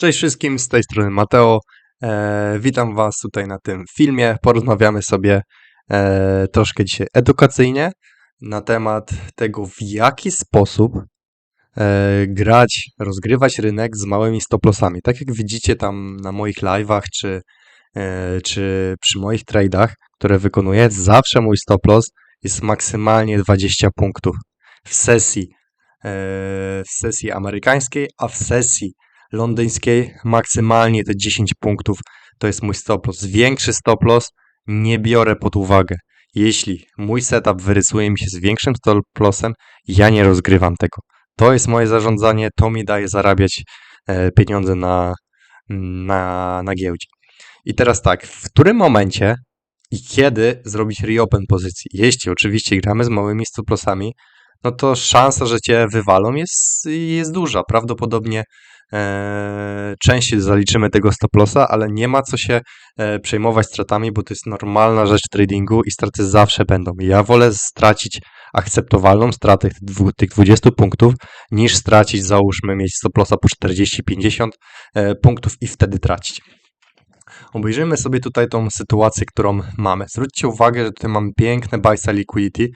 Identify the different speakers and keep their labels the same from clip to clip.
Speaker 1: Cześć wszystkim, z tej strony Mateo. E, witam Was tutaj na tym filmie. Porozmawiamy sobie e, troszkę dzisiaj edukacyjnie na temat tego, w jaki sposób e, grać, rozgrywać rynek z małymi stoplosami. Tak jak widzicie tam na moich live'ach czy, e, czy przy moich trade'ach, które wykonuję, zawsze mój stoplos jest maksymalnie 20 punktów w sesji, e, w sesji amerykańskiej, a w sesji londyńskiej maksymalnie te 10 punktów to jest mój stop loss. Większy stop loss nie biorę pod uwagę. Jeśli mój setup wyrysuje mi się z większym stop lossem, ja nie rozgrywam tego. To jest moje zarządzanie, to mi daje zarabiać e, pieniądze na, na, na giełdzie. I teraz tak, w którym momencie i kiedy zrobić reopen pozycji? Jeśli oczywiście gramy z małymi stop lossami, no to szansa, że cię wywalą jest, jest duża. Prawdopodobnie częściej zaliczymy tego stop lossa, ale nie ma co się e, przejmować stratami, bo to jest normalna rzecz w tradingu i straty zawsze będą. Ja wolę stracić akceptowalną stratę tych dwu- tych 20 punktów, niż stracić, załóżmy, mieć stop lossa po 40-50 e, punktów i wtedy tracić. Obejrzyjmy sobie tutaj tą sytuację, którą mamy. Zwróćcie uwagę, że tutaj mamy piękne buy liquidity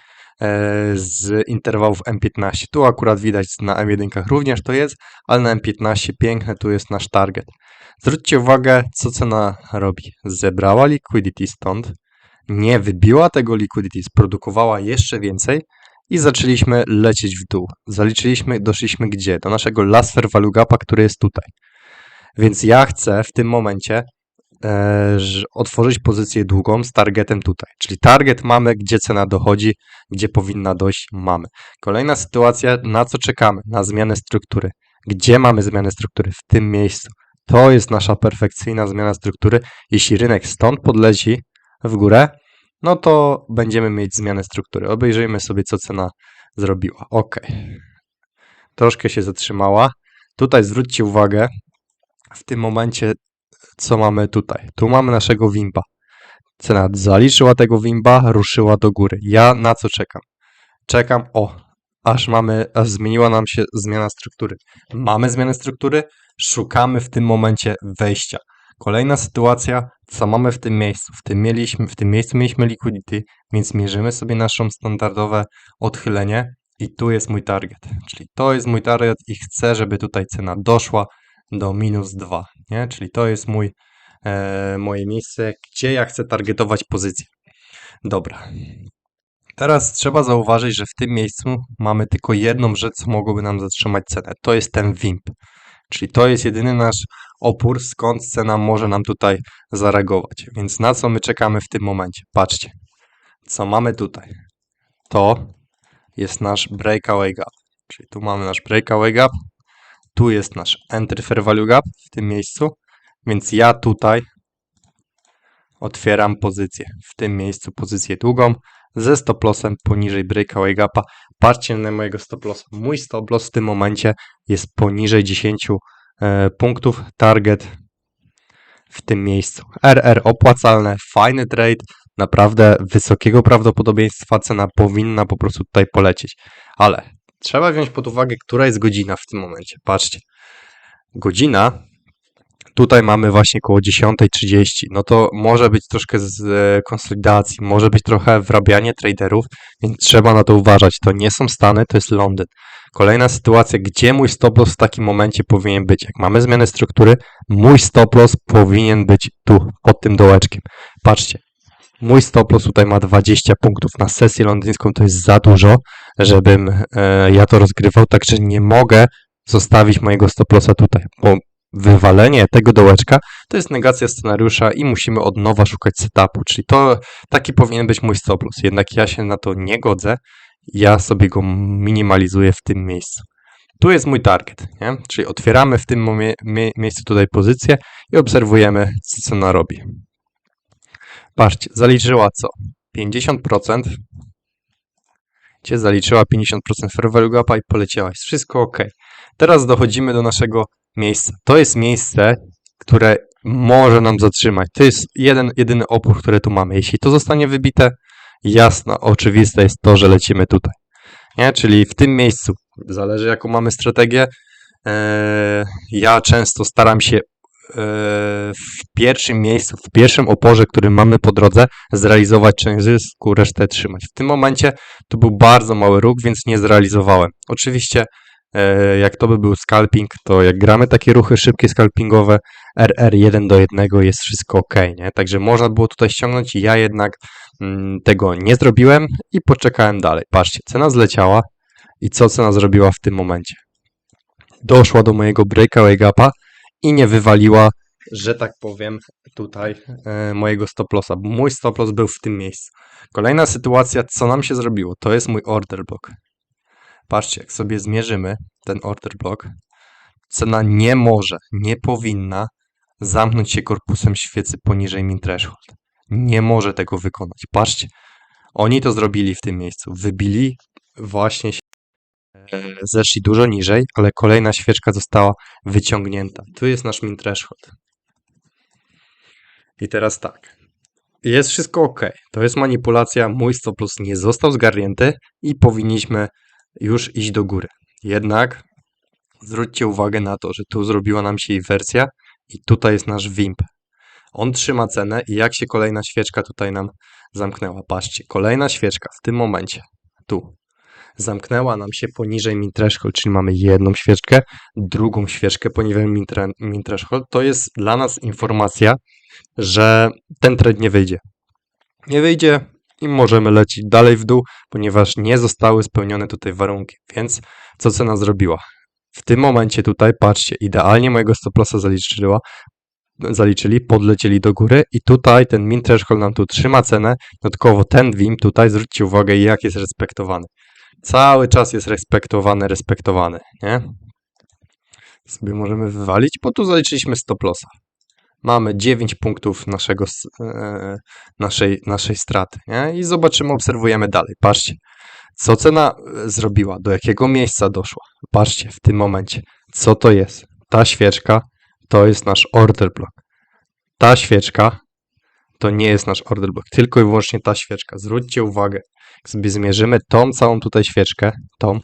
Speaker 1: z interwałów M15. Tu akurat widać na M1 również to jest, ale na M15 piękne tu jest nasz target. Zwróćcie uwagę, co cena robi. Zebrała liquidity stąd, nie wybiła tego liquidity, sprodukowała jeszcze więcej i zaczęliśmy lecieć w dół. Zaliczyliśmy, doszliśmy gdzie? Do naszego last fair value gapa, który jest tutaj. Więc ja chcę w tym momencie e, otworzyć pozycję długą z targetem tutaj. Czyli target mamy, gdzie cena dochodzi, gdzie powinna dojść, mamy. Kolejna sytuacja, na co czekamy? Na zmianę struktury. Gdzie mamy zmianę struktury? W tym miejscu. To jest nasza perfekcyjna zmiana struktury. Jeśli rynek stąd podleci w górę, no to będziemy mieć zmianę struktury. Obejrzyjmy sobie, co cena zrobiła. Ok. Troszkę się zatrzymała. Tutaj zwróćcie uwagę, w tym momencie, co mamy tutaj. Tu mamy naszego Wimba. Cena zaliczyła tego Wimba, ruszyła do góry. Ja na co czekam? Czekam, o, aż mamy, aż zmieniła nam się zmiana struktury. Mamy zmianę struktury, szukamy w tym momencie wejścia. Kolejna sytuacja, co mamy w tym miejscu? W tym, mieliśmy, w tym miejscu mieliśmy liquidity, więc mierzymy sobie naszą standardowe odchylenie i tu jest mój target. Czyli to jest mój target i chcę, żeby tutaj cena doszła do minus 2, nie? Czyli to jest mój, e, moje miejsce, gdzie ja chcę targetować pozycję. Dobra. Teraz trzeba zauważyć, że w tym miejscu mamy tylko jedną rzecz, co mogłoby nam zatrzymać cenę. To jest ten WIMP. Czyli to jest jedyny nasz opór, skąd cena może nam tutaj zareagować. Więc na co my czekamy w tym momencie? Patrzcie, co mamy tutaj. To jest nasz breakaway gap. Czyli tu mamy nasz breakaway gap, tu jest nasz entry fair value gap w tym miejscu, więc ja tutaj otwieram pozycję. W tym miejscu pozycję długą ze stop lossem poniżej breakaway gapa. Patrzcie na mojego stop lossa. Mój stop loss w tym momencie jest poniżej 10 e, punktów. Target w tym miejscu. RR opłacalne, fajny trade, naprawdę wysokiego prawdopodobieństwa cena powinna po prostu tutaj polecieć. Ale trzeba wziąć pod uwagę, która jest godzina w tym momencie. Patrzcie. Godzina tutaj mamy właśnie koło 10.30. No to może być troszkę z e, konsolidacji, może być trochę wrabianie traderów, więc trzeba na to uważać. To nie są Stany, to jest Londyn. Kolejna sytuacja, gdzie mój stop loss w takim momencie powinien być? Jak mamy zmianę struktury, mój stop loss powinien być tu, pod tym dołeczkiem. Patrzcie, mój stop loss tutaj ma 20 punktów. Na sesję londyńską to jest za dużo, żebym e, ja to rozgrywał, także nie mogę zostawić mojego stop lossa tutaj, bo wywalenie tego dołeczka to jest negacja scenariusza i musimy od nowa szukać setupu, czyli to taki powinien być mój stop loss. Jednak ja się na to nie godzę, ja sobie go minimalizuję w tym miejscu. Tu jest mój target, nie? czyli otwieramy w tym momie- mie- miejscu tutaj pozycję i obserwujemy, co cena robi. Patrzcie, zaliczyła co? 50%. Cię zaliczyła 50% fair value gapa i poleciała. Jest wszystko ok. Teraz dochodzimy do naszego miejsca. To jest miejsce, które może nam zatrzymać. To jest jeden, jedyny opór, który tu mamy. Jeśli to zostanie wybite, jasno, oczywiste jest to, że lecimy tutaj. Nie? Czyli w tym miejscu, zależy jaką mamy strategię, e, ja często staram się w pierwszym miejscu, w pierwszym oporze, który mamy po drodze, zrealizować część zysku, resztę trzymać. W tym momencie to był bardzo mały ruch, więc nie zrealizowałem. Oczywiście, e, jak to by był scalping, to jak gramy takie ruchy szybkie scalpingowe, RR 1 do 1 jest wszystko ok, nie? Także można było tutaj ściągnąć, ja jednak mm, tego nie zrobiłem i poczekałem dalej. Patrzcie, cena zleciała i co cena zrobiła w tym momencie? Doszła do mojego breakaway gapa i nie wywaliła, że tak powiem, tutaj e, mojego stop lossa, bo mój stop loss był w tym miejscu. Kolejna sytuacja, co nam się zrobiło, to jest mój order block. Patrzcie, jak sobie zmierzymy ten order block, cena nie może, nie powinna zamknąć się korpusem świecy poniżej min threshold. Nie może tego wykonać. Patrzcie, oni to zrobili w tym miejscu. Wybili właśnie zeszli dużo niżej, ale kolejna świeczka została wyciągnięta. Tu jest nasz min threshold. I teraz tak. Jest wszystko ok. To jest manipulacja. Mój stop loss nie został zgarnięty i powinniśmy już iść do góry. Jednak zwróćcie uwagę na to, że tu zrobiła nam się wersja i tutaj jest nasz WIMP. On trzyma cenę i jak się kolejna świeczka tutaj nam zamknęła. Patrzcie, kolejna świeczka w tym momencie, tu, zamknęła nam się poniżej min threshold, czyli mamy jedną świeczkę, drugą świeczkę poniżej min, min threshold. To jest dla nas informacja, że ten trend nie wyjdzie. Nie wyjdzie i możemy lecieć dalej w dół, ponieważ nie zostały spełnione tutaj warunki. Więc co cena zrobiła? W tym momencie tutaj, patrzcie, idealnie mojego stop lossa zaliczyła, zaliczyli, podlecieli do góry i tutaj ten min threshold nam tu trzyma cenę, dodatkowo ten WIM tutaj, zwróćcie uwagę jak jest respektowany. Cały czas jest respektowany, respektowany, nie? Sobie możemy wywalić, bo tu zaliczyliśmy stop lossa. Mamy 9 punktów naszego, e, naszej, naszej straty, nie? I zobaczymy, obserwujemy dalej. Patrzcie, co cena e, zrobiła, do jakiego miejsca doszła. Patrzcie w tym momencie, co to jest. Ta świeczka to jest nasz order block. Ta świeczka to nie jest nasz order block, tylko i wyłącznie ta świeczka. Zwróćcie uwagę, jak sobie zmierzymy tą całą tutaj świeczkę, tą,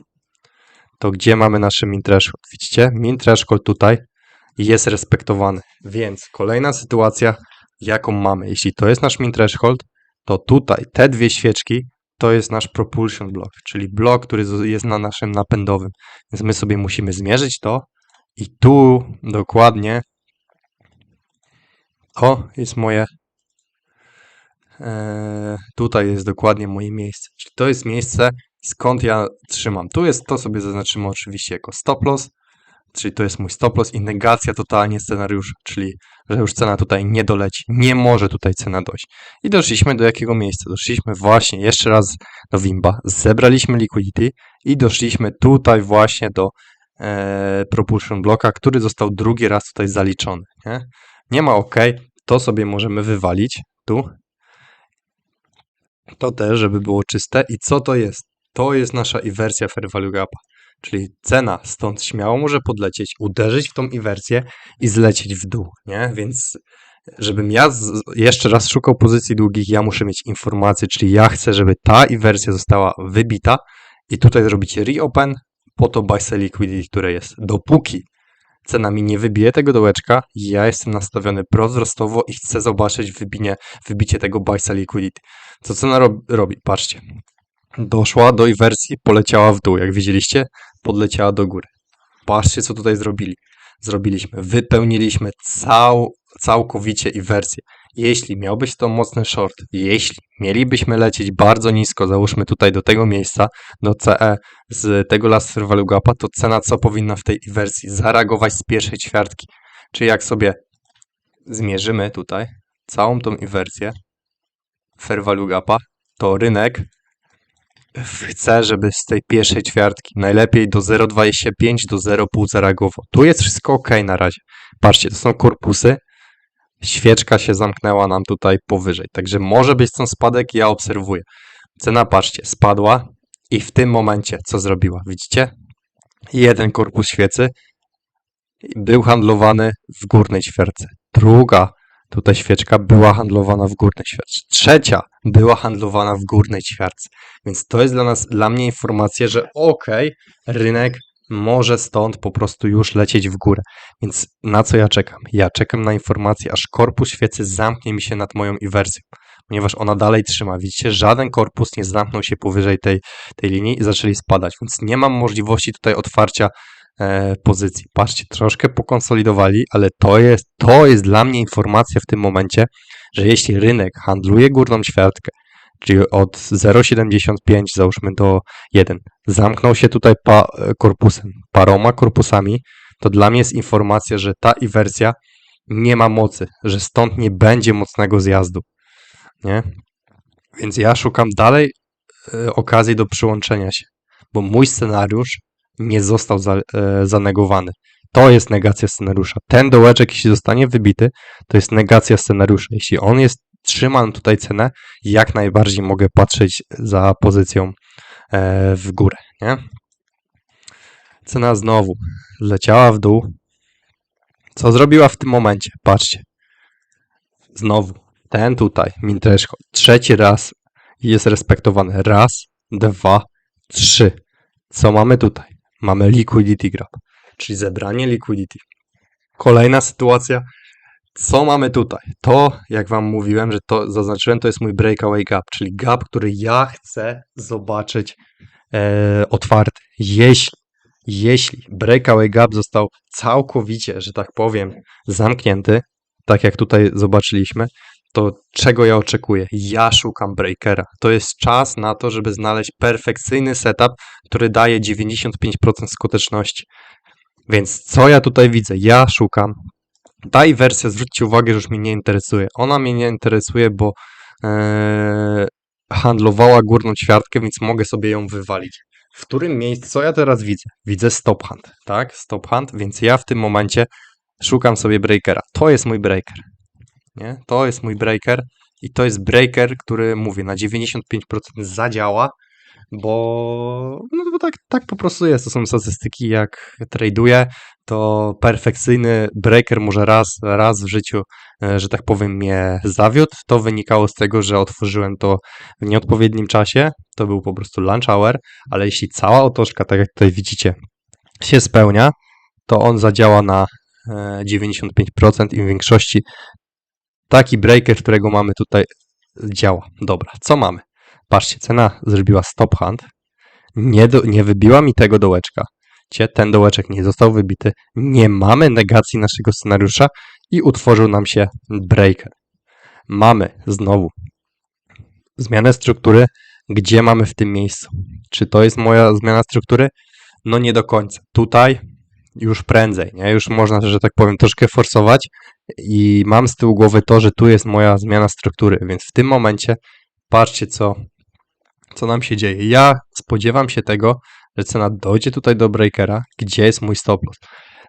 Speaker 1: to gdzie mamy nasze min threshold? Widzicie? Min threshold tutaj jest respektowany. Więc kolejna sytuacja, jaką mamy, jeśli to jest nasz min threshold, to tutaj te dwie świeczki to jest nasz propulsion block, czyli blok, który jest na naszym napędowym. Więc my sobie musimy zmierzyć to i tu dokładnie to jest moje tutaj jest dokładnie moje miejsce. Czyli to jest miejsce, skąd ja trzymam. Tu jest to sobie zaznaczymy oczywiście jako stop loss, czyli to jest mój stop loss i negacja totalnie scenariusza, czyli że już cena tutaj nie doleci. Nie może tutaj cena dojść. I doszliśmy do jakiego miejsca? Doszliśmy właśnie jeszcze raz do Wimba, zebraliśmy liquidity i doszliśmy tutaj właśnie do e, propulsion bloka, który został drugi raz tutaj zaliczony. Nie, nie ma OK, to sobie możemy wywalić tu. To też, żeby było czyste. I co to jest? To jest nasza iwersja fair value gapa. Czyli cena stąd śmiało może podlecieć, uderzyć w tą iwersję i zlecieć w dół, nie? Więc żebym ja z, jeszcze raz szukał pozycji długich, ja muszę mieć informację, czyli ja chcę, żeby ta iwersja została wybita i tutaj zrobić reopen po to buy sell liquidity, które jest. Dopóki cena mi nie wybije tego dołeczka, ja jestem nastawiony prowzrostowo i chcę zobaczyć wybinie, wybicie tego sell liquidity. Co cena rob, robi? Patrzcie. Doszła do iwersji, poleciała w dół, jak widzieliście, podleciała do góry. Patrzcie, co tutaj zrobili. Zrobiliśmy, wypełniliśmy cał, całkowicie iwersję. Jeśli miał być to mocny short, jeśli mielibyśmy lecieć bardzo nisko, załóżmy tutaj do tego miejsca, do CE z tego Last Value Gapa, to cena co powinna w tej wersji zareagować z pierwszej ćwiartki. Czyli jak sobie zmierzymy tutaj całą tą iwersję Fair Value Gapa, to rynek chce, żeby z tej pierwszej ćwiartki najlepiej do 0,25 do 0,5 zareagował. Tu jest wszystko ok na razie. Patrzcie, to są korpusy. Świeczka się zamknęła nam tutaj powyżej. Także może być ten spadek, ja obserwuję. Cena, patrzcie, spadła i w tym momencie co zrobiła? Widzicie? Jeden korpus świecy był handlowany w górnej ćwiartce. Druga tutaj świeczka była handlowana w górnej ćwiartce. Trzecia była handlowana w górnej ćwiartce. Więc to jest dla nas, dla mnie informacja, że ok, rynek może stąd po prostu już lecieć w górę. Więc na co ja czekam? Ja czekam na informację, aż korpus świecy zamknie mi się nad moją inwersją, ponieważ ona dalej trzyma. Widzicie, żaden korpus nie zamknął się powyżej tej, tej linii i zaczęli spadać, więc nie mam możliwości tutaj otwarcia e, pozycji. Patrzcie, troszkę pokonsolidowali, ale to jest, to jest dla mnie informacja w tym momencie, że jeśli rynek handluje górną ćwiartkę, czyli od 0,75 załóżmy do 1, zamknął się tutaj pa, korpusem, paroma korpusami, to dla mnie jest informacja, że ta inwersja nie ma mocy, że stąd nie będzie mocnego zjazdu. Nie? Więc ja szukam dalej e, okazji do przyłączenia się, bo mój scenariusz nie został za, e, zanegowany. To jest negacja scenariusza. Ten dołeczek, jeśli zostanie wybity, to jest negacja scenariusza. Jeśli on jest, trzymam tutaj cenę, jak najbardziej mogę patrzeć za pozycją e, w górę, nie? Cena znowu leciała w dół. Co zrobiła w tym momencie? Patrzcie. Znowu. Ten tutaj, Mintreszko. Trzeci raz jest respektowany. Raz, dwa, trzy. Co mamy tutaj? Mamy liquidity grab, czyli zebranie liquidity. Kolejna sytuacja. Co mamy tutaj? To, jak Wam mówiłem, że to zaznaczyłem, to jest mój breakaway gap, czyli gap, który ja chcę zobaczyć e, otwarty. Jeśli, jeśli breakaway gap został całkowicie, że tak powiem, zamknięty, tak jak tutaj zobaczyliśmy, to czego ja oczekuję? Ja szukam breakera. To jest czas na to, żeby znaleźć perfekcyjny setup, który daje 95% skuteczności. Więc co ja tutaj widzę? Ja szukam. Ta wersja, zwróćcie uwagę, że już mnie nie interesuje. Ona mnie nie interesuje, bo e, handlowała górną ćwiartkę, więc mogę sobie ją wywalić. W którym miejscu, co ja teraz widzę? Widzę stop hand, tak? Stop hand, więc ja w tym momencie szukam sobie breakera. To jest mój breaker. Nie? To jest mój breaker i to jest breaker, który mówię na 95% zadziała, bo, no, bo tak, tak po prostu jest. To są statystyki, jak traduję, to perfekcyjny breaker może raz, raz w życiu, e, że tak powiem, mnie zawiódł. To wynikało z tego, że otworzyłem to w nieodpowiednim czasie. To był po prostu lunch hour, ale jeśli cała otoczka, tak jak tutaj widzicie, się spełnia, to on zadziała na 95% e, i w większości taki breaker, którego mamy tutaj działa. Dobra, co mamy? Patrzcie, cena zrobiła stop hand. Nie, do, nie wybiła mi tego dołeczka. Cie, ten dołeczek nie został wybity. Nie mamy negacji naszego scenariusza i utworzył nam się breaker. Mamy znowu zmianę struktury. Gdzie mamy w tym miejscu? Czy to jest moja zmiana struktury? No nie do końca. Tutaj już prędzej, nie? Już można, że tak powiem, troszkę forsować i mam z tyłu głowy to, że tu jest moja zmiana struktury, więc w tym momencie patrzcie, co, co nam się dzieje. Ja spodziewam się tego, że cena dojdzie tutaj do breakera, gdzie jest mój stop loss.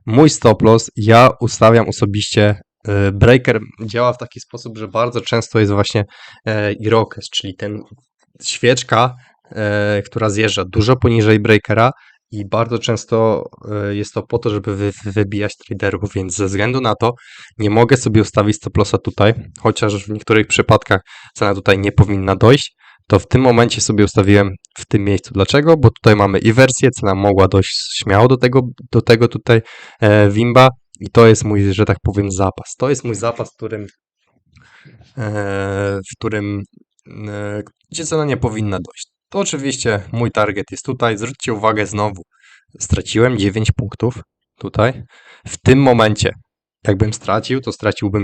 Speaker 1: Mój stop loss ja ustawiam osobiście y, breaker działa w taki sposób, że bardzo często jest właśnie e, Irokes, czyli ten świeczka, e, która zjeżdża dużo poniżej breakera i bardzo często e, jest to po to, żeby wy, wybijać traderów, więc ze względu na to nie mogę sobie ustawić stop lossa tutaj, chociaż w niektórych przypadkach cena tutaj nie powinna dojść, to w tym momencie sobie ustawiłem w tym miejscu. Dlaczego? Bo tutaj mamy i wersję, cena mogła dojść śmiało do tego, do tego tutaj e, Wimba i to jest mój, że tak powiem, zapas. To jest mój zapas, w którym, e, w którym e, gdzie cena nie powinna dojść. To oczywiście mój target jest tutaj. Zwróćcie uwagę znowu. Straciłem 9 punktów tutaj. W tym momencie, jakbym stracił, to straciłbym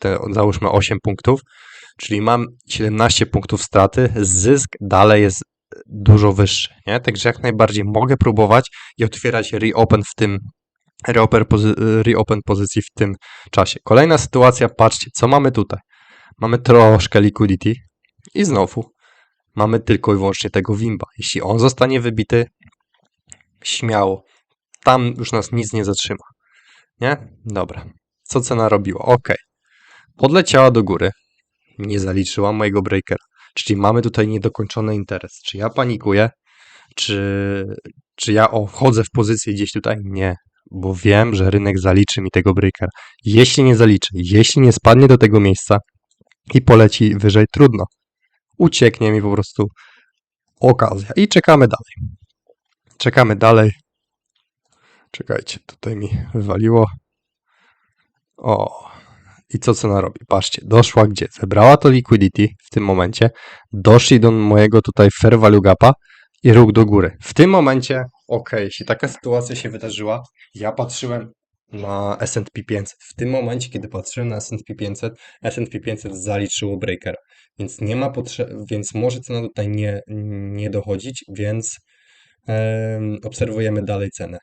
Speaker 1: te, załóżmy 8 punktów, czyli mam 17 punktów straty. Zysk dalej jest dużo wyższy, nie? Także jak najbardziej mogę próbować i otwierać reopen w tym reopen, reopen pozycji w tym czasie. Kolejna sytuacja, patrzcie, co mamy tutaj. Mamy troszkę liquidity i znowu mamy tylko i wyłącznie tego Wimba. Jeśli on zostanie wybity, śmiało. Tam już nas nic nie zatrzyma. Nie? Dobra. Co cena robiła? Ok. Podleciała do góry. Nie zaliczyła mojego breakera. Czyli mamy tutaj niedokończony interes. Czy ja panikuję? Czy, czy ja o, wchodzę w pozycję gdzieś tutaj? Nie. Bo wiem, że rynek zaliczy mi tego breakera. Jeśli nie zaliczy, jeśli nie spadnie do tego miejsca i poleci wyżej, trudno ucieknie mi po prostu okazja. I czekamy dalej. Czekamy dalej. Czekajcie, tutaj mi wywaliło. O. I co cena robi? Patrzcie, doszła gdzie? Zebrała to liquidity w tym momencie. Doszli do mojego tutaj fair value gapa i róg do góry. W tym momencie, ok, jeśli taka sytuacja się wydarzyła, ja patrzyłem na S&P 500. W tym momencie, kiedy patrzyłem na S&P 500, S&P 500 zaliczyło breakera, więc nie ma potrzeby, więc może cena tutaj nie, nie dochodzić, więc em, obserwujemy dalej cenę.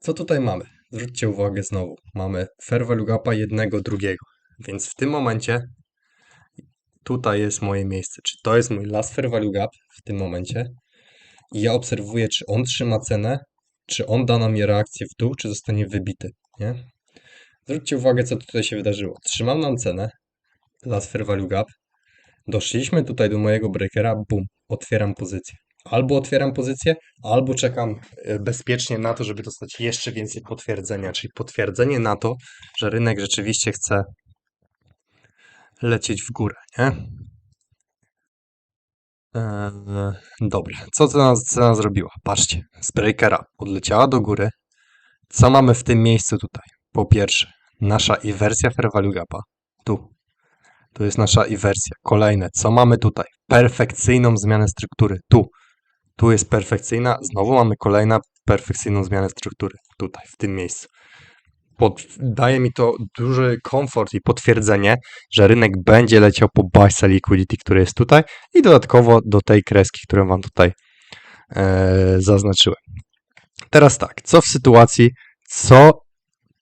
Speaker 1: Co tutaj mamy? Zwróćcie uwagę znowu. Mamy fair value gapa jednego, drugiego. Więc w tym momencie tutaj jest moje miejsce. Czy to jest mój last fair value gap w tym momencie? I ja obserwuję, czy on trzyma cenę, czy on da nam reakcję w dół, czy zostanie wybity, nie? Zwróćcie uwagę, co tutaj się wydarzyło. Trzymam nam cenę, last fair value gap. Doszliśmy tutaj do mojego breakera, bum, otwieram pozycję. Albo otwieram pozycję, albo czekam e, bezpiecznie na to, żeby dostać jeszcze więcej potwierdzenia, czyli potwierdzenie na to, że rynek rzeczywiście chce lecieć w górę, nie? Eee, dobra, co cena, cena zrobiła? Patrzcie, z breakera odleciała do góry. Co mamy w tym miejscu tutaj? Po pierwsze, nasza inwersja fair value gapa. Tu. Tu jest nasza inwersja. Kolejne, co mamy tutaj? Perfekcyjną zmianę struktury. Tu. Tu jest perfekcyjna. Znowu mamy kolejną perfekcyjną zmianę struktury. Tutaj, w tym miejscu. Pod, daje mi to duży komfort i potwierdzenie, że rynek będzie leciał po sell liquidity, które jest tutaj i dodatkowo do tej kreski, którą Wam tutaj e, zaznaczyłem. Teraz tak, co w sytuacji, co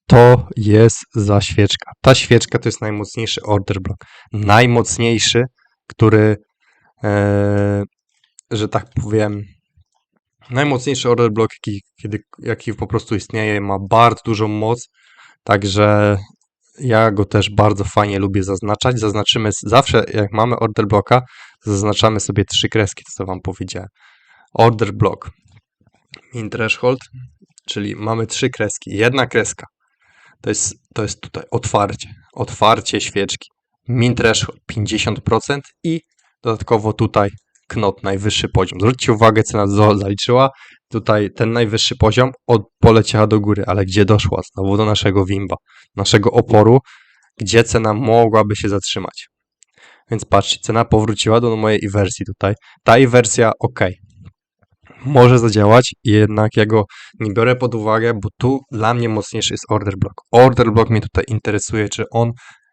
Speaker 1: to jest za świeczka? Ta świeczka to jest najmocniejszy order block. Najmocniejszy, który, e, że tak powiem, najmocniejszy order block, jaki, kiedy, jaki po prostu istnieje, ma bardzo dużą moc, także ja go też bardzo fajnie lubię zaznaczać. Zaznaczymy zawsze, jak mamy order blocka, zaznaczamy sobie trzy kreski, to co Wam powiedziałem. Order block, min threshold, czyli mamy trzy kreski. Jedna kreska to jest, to jest tutaj otwarcie, otwarcie świeczki. Min threshold 50% i dodatkowo tutaj knot, najwyższy poziom. Zwróćcie uwagę, cena zaliczyła. Tutaj ten najwyższy poziom od, poleciała do góry, ale gdzie doszła? Znowu do naszego wimba, naszego oporu, gdzie cena mogłaby się zatrzymać. Więc patrzcie, cena powróciła do mojej wersji tutaj. Ta wersja ok. Może zadziałać, jednak ja go nie biorę pod uwagę, bo tu dla mnie mocniejszy jest order block. Order block mnie tutaj interesuje, czy on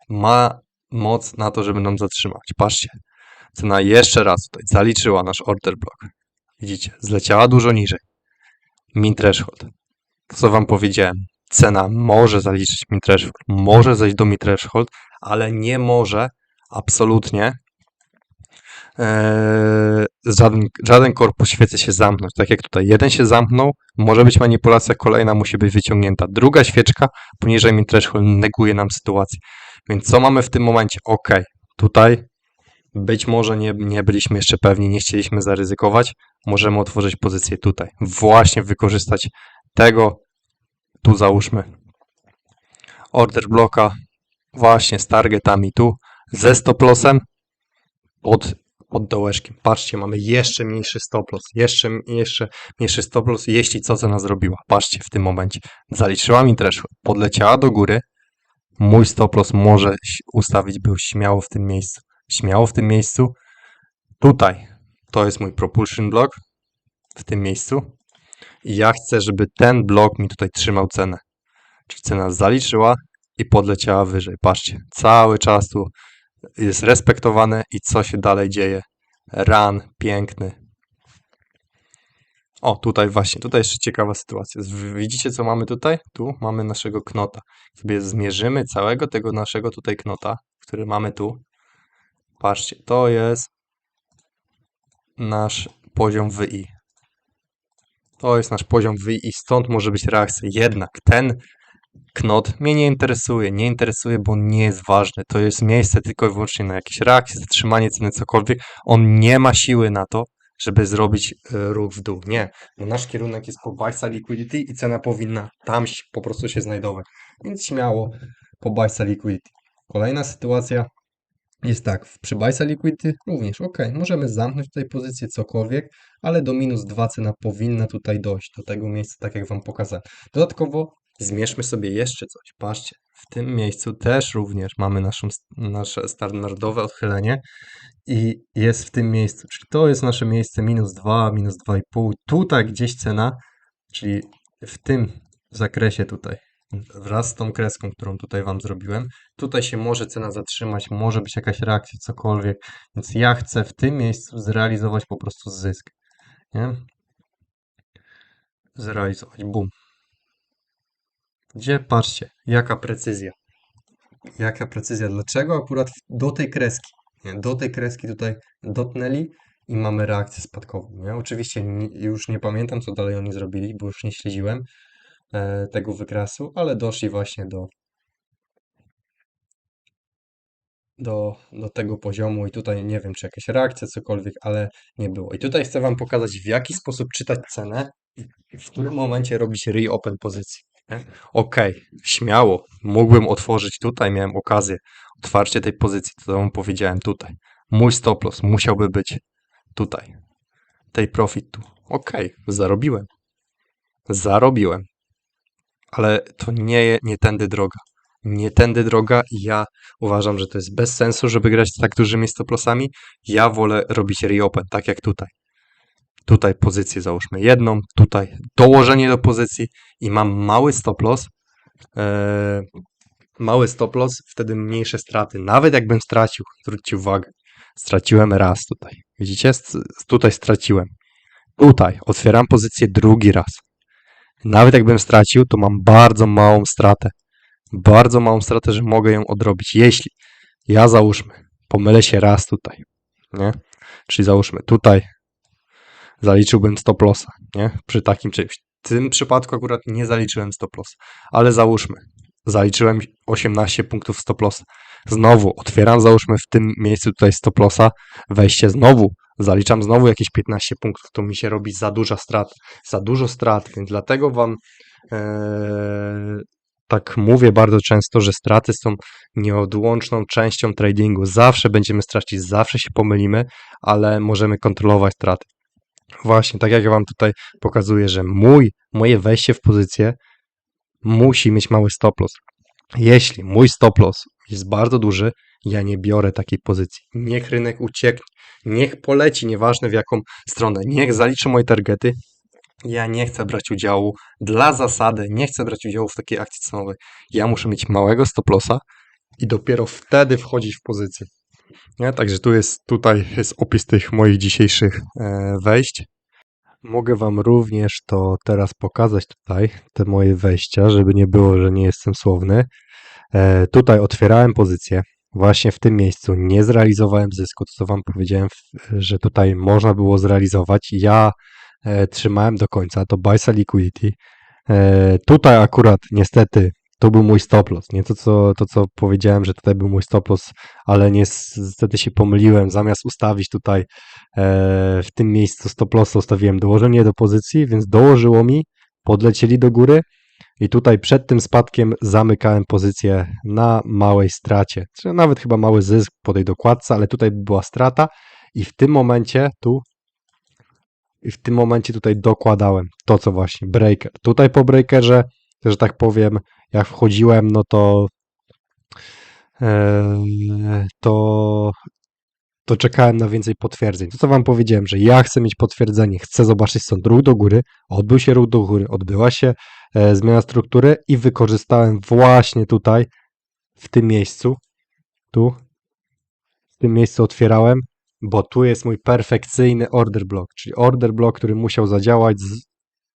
Speaker 1: ma moc na to, żeby nam zatrzymać. Patrzcie, Cena jeszcze raz tutaj zaliczyła nasz order block. Widzicie, zleciała dużo niżej. Min threshold. To co wam powiedziałem. Cena może zaliczyć min threshold, może zejść do min threshold, ale nie może absolutnie ee, żaden, żaden świecy się zamknąć. Tak jak tutaj jeden się zamknął, może być manipulacja, kolejna musi być wyciągnięta. Druga świeczka poniżej min threshold neguje nam sytuację. Więc co mamy w tym momencie? Ok, tutaj być może nie, nie byliśmy jeszcze pewni, nie chcieliśmy zaryzykować. Możemy otworzyć pozycję tutaj. Właśnie wykorzystać tego. Tu załóżmy order bloka właśnie z targetami tu ze stop lossem pod, pod dołeczkiem. Patrzcie, mamy jeszcze mniejszy stop loss, jeszcze, jeszcze mniejszy stop loss, jeśli co cena zrobiła. Patrzcie w tym momencie. Zaliczyła mi threshold, podleciała do góry. Mój stop loss może ustawić był śmiało w tym miejscu śmiało w tym miejscu. Tutaj to jest mój propulsion block w tym miejscu. I ja chcę, żeby ten blok mi tutaj trzymał cenę. Czyli cena zaliczyła i podleciała wyżej. Patrzcie, cały czas tu jest respektowane i co się dalej dzieje. Run, piękny. O, tutaj właśnie, tutaj jeszcze ciekawa sytuacja. Widzicie, co mamy tutaj? Tu mamy naszego knota. Sobie zmierzymy całego tego naszego tutaj knota, który mamy tu. Patrzcie, to jest nasz poziom WI. To jest nasz poziom WI i stąd może być reakcja. Jednak ten knot mnie nie interesuje. Nie interesuje, bo nie jest ważny. To jest miejsce tylko i wyłącznie na jakieś reakcje, zatrzymanie ceny, cokolwiek. On nie ma siły na to, żeby zrobić e, ruch w dół. Nie, bo nasz kierunek jest po buy liquidity i cena powinna tam po prostu się znajdować. Więc śmiało po buy liquidity. Kolejna sytuacja jest tak, w- przy buy sell liquidity również, ok, możemy zamknąć tutaj pozycję cokolwiek, ale do minus 2 cena powinna tutaj dojść, do tego miejsca, tak jak Wam pokazałem. Dodatkowo zmierzmy sobie jeszcze coś, patrzcie, w tym miejscu też również mamy naszą, nasze standardowe odchylenie i jest w tym miejscu, czyli to jest nasze miejsce minus 2, minus 2,5, tutaj gdzieś cena, czyli w tym zakresie tutaj, wraz z tą kreską, którą tutaj Wam zrobiłem, tutaj się może cena zatrzymać, może być jakaś reakcja, cokolwiek, więc ja chcę w tym miejscu zrealizować po prostu zysk, nie? Zrealizować, bum. Gdzie? Patrzcie, jaka precyzja. Jaka precyzja. Dlaczego akurat do tej kreski? Nie? Do tej kreski tutaj dotknęli i mamy reakcję spadkową. Nie? Oczywiście już nie pamiętam, co dalej oni zrobili, bo już nie śledziłem tego wykresu, ale doszli właśnie do, do, do tego poziomu i tutaj nie wiem, czy jakaś reakcja, cokolwiek, ale nie było. I tutaj chcę Wam pokazać, w jaki sposób czytać cenę i w którym momencie robić reopen pozycji. Okej, śmiało, mógłbym otworzyć tutaj, miałem okazję, otwarcie tej pozycji, to Wam powiedziałem tutaj. Mój stop loss musiałby być tutaj, tej profit tu. Okej, zarobiłem. Zarobiłem. Ale to nie, nie tędy droga. Nie tędy droga ja uważam, że to jest bez sensu, żeby grać z tak dużymi stop-lossami. Ja wolę robić reopen, tak jak tutaj. Tutaj pozycję załóżmy jedną, tutaj dołożenie do pozycji i mam mały stop-loss. Eee, mały stop-loss, wtedy mniejsze straty. Nawet jakbym stracił, zwróćcie uwagę, straciłem raz tutaj. Widzicie? Tutaj straciłem. Tutaj otwieram pozycję drugi raz. Nawet jakbym stracił, to mam bardzo małą stratę. Bardzo małą stratę, że mogę ją odrobić. Jeśli ja załóżmy, pomylę się raz tutaj, nie? Czyli załóżmy tutaj zaliczyłbym stop lossa, nie? Przy takim czymś. W tym przypadku akurat nie zaliczyłem stop lossa, ale załóżmy, zaliczyłem 18 punktów stop lossa. Znowu otwieram, załóżmy w tym miejscu tutaj stop lossa, wejście znowu, zaliczam znowu jakieś 15 punktów, to mi się robi za duża strata, za dużo strat, więc dlatego wam e, tak mówię bardzo często, że straty są nieodłączną częścią tradingu. Zawsze będziemy stracić, zawsze się pomylimy, ale możemy kontrolować straty. Właśnie, tak jak ja Wam tutaj pokazuję, że mój, moje wejście w pozycję musi mieć mały stop loss. Jeśli mój stop loss jest bardzo duży, ja nie biorę takiej pozycji. Niech rynek ucieknie, niech poleci, nieważne w jaką stronę, niech zaliczy moje targety. Ja nie chcę brać udziału dla zasady, nie chcę brać udziału w takiej akcji cenowej. Ja muszę mieć małego stop lossa i dopiero wtedy wchodzić w pozycję. Także tu jest, tutaj jest opis tych moich dzisiejszych e, wejść. Mogę Wam również to teraz pokazać tutaj, te moje wejścia, żeby nie było, że nie jestem słowny. E, tutaj otwierałem pozycję, właśnie w tym miejscu. Nie zrealizowałem zysku, to co Wam powiedziałem, że tutaj można było zrealizować. Ja e, trzymałem do końca, to buy liquidity. E, tutaj akurat niestety to był mój stop loss, nie to co, to co powiedziałem, że tutaj był mój stop loss, ale niestety się pomyliłem, zamiast ustawić tutaj w tym miejscu stop loss ustawiłem dołożenie do pozycji, więc dołożyło mi, podlecieli do góry i tutaj przed tym spadkiem zamykałem pozycję na małej stracie, czy nawet chyba mały zysk po tej dokładce, ale tutaj była strata i w tym momencie tu i w tym momencie tutaj dokładałem to, co właśnie breaker. Tutaj po breakerze, że tak powiem, jak wchodziłem, no to e, to to czekałem na więcej potwierdzeń. To co wam powiedziałem, że ja chcę mieć potwierdzenie, chcę zobaczyć stąd ruch do góry, odbył się ruch do góry, odbyła się e, zmiana struktury i wykorzystałem właśnie tutaj, w tym miejscu, tu, w tym miejscu otwierałem, bo tu jest mój perfekcyjny order block, czyli order block, który musiał zadziałać. Z...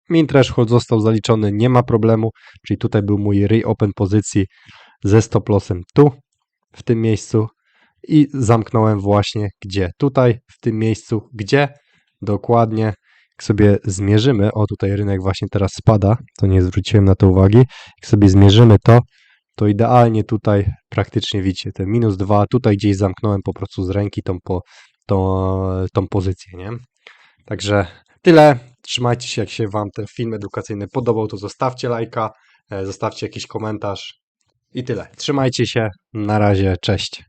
Speaker 1: Min threshold został zaliczony, nie ma problemu, czyli tutaj był mój reopen pozycji ze stop lossem tu, w tym miejscu i zamknąłem właśnie gdzie? Tutaj, w tym miejscu, gdzie? Dokładnie, jak sobie zmierzymy, o tutaj rynek właśnie teraz spada, to nie zwróciłem na to uwagi, jak sobie zmierzymy to, to idealnie tutaj praktycznie widzicie, te minus 2, tutaj gdzieś zamknąłem po prostu z ręki tą, po, tą, tą pozycję, nie? Także tyle, trzymajcie się, jak się Wam ten film edukacyjny podobał, to zostawcie lajka, e, zostawcie jakiś komentarz i tyle. Trzymajcie się, na razie, cześć.